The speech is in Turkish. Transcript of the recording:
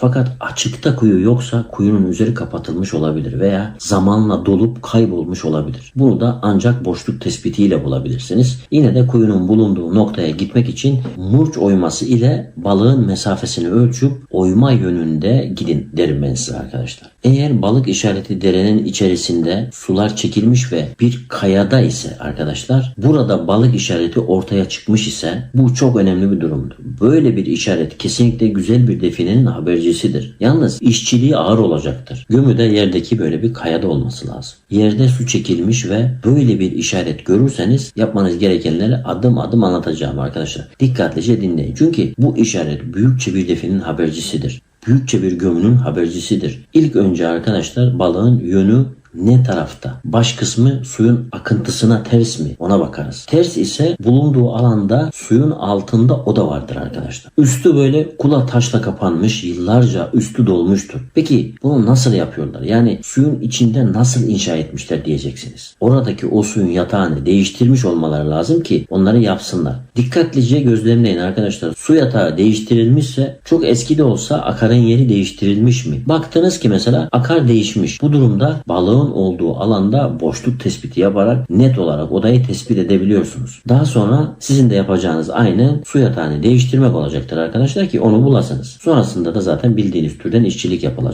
Fakat açıkta kuyu yoksa kuyunun üzeri kapatılmış olabilir veya zamanla dolup kaybolmuş olabilir. Bunu da ancak boşluk tespitiyle bulabilirsiniz. Yine de kuyunun bulunduğu noktaya gitmek için murç oyması ile balığın mesafesini ölçüp oyma yönünde gidin derim ben size arkadaşlar. Eğer balık işareti derenin içerisinde sular çekilmiş ve bir kayada ise arkadaşlar burada balık işareti ortaya çıkmış ise bu çok önemli bir durumdur. Böyle bir işaret kesinlikle güzel bir definenin habercisidir. Yalnız işçiliği ağır olacaktır. Gömü de yerdeki böyle bir kayada olması lazım. Yerde su çekilmiş ve böyle bir işaret görürseniz yapmanız gerekenleri adım adım anlatacağım arkadaşlar. Dikkatlice dinleyin. Çünkü bu işaret büyükçe bir definin habercisidir büyükçe bir gömünün habercisidir. İlk önce arkadaşlar balığın yönü ne tarafta? Baş kısmı suyun akıntısına ters mi? Ona bakarız. Ters ise bulunduğu alanda suyun altında o da vardır arkadaşlar. Üstü böyle kula taşla kapanmış yıllarca üstü dolmuştur. Peki bunu nasıl yapıyorlar? Yani suyun içinde nasıl inşa etmişler diyeceksiniz. Oradaki o suyun yatağını değiştirmiş olmaları lazım ki onları yapsınlar. Dikkatlice gözlemleyin arkadaşlar. Su yatağı değiştirilmişse çok eski de olsa akarın yeri değiştirilmiş mi? Baktınız ki mesela akar değişmiş. Bu durumda balığın olduğu alanda boşluk tespiti yaparak net olarak odayı tespit edebiliyorsunuz. Daha sonra sizin de yapacağınız aynı su yatağını değiştirmek olacaktır arkadaşlar ki onu bulasınız. Sonrasında da zaten bildiğiniz türden işçilik yapılacak.